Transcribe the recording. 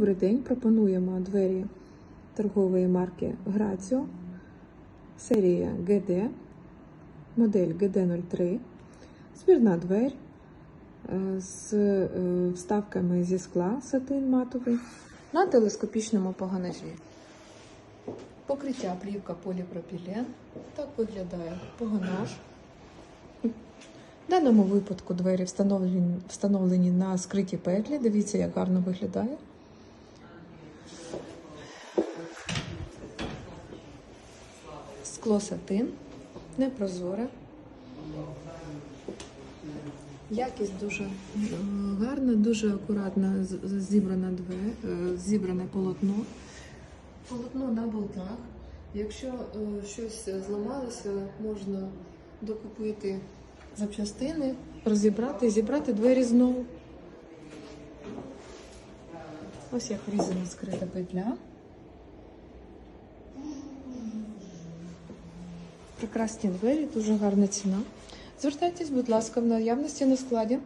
Добрий день. Пропонуємо двері торгової марки Граціо, серія GD, модель GD03, збірна двері е, з е, вставками зі скла сатин матовий на телескопічному погонажі. Покриття плівка поліпропілен. Так виглядає погонаж. В даному випадку двері встановлені, встановлені на скриті петлі. Дивіться, як гарно виглядає. Скло сатин, непрозоре. Якість дуже е, гарна, дуже акуратно з- з- зібрана две, е, зібране полотно. Полотно на болтах. Якщо е, щось зламалося, можна докупити запчастини, розібрати зібрати двері знову. Ось як врізана скрита петля. Прекрасні двері, дуже гарна ціна. Звертайтесь, будь ласка, в наявності на складі.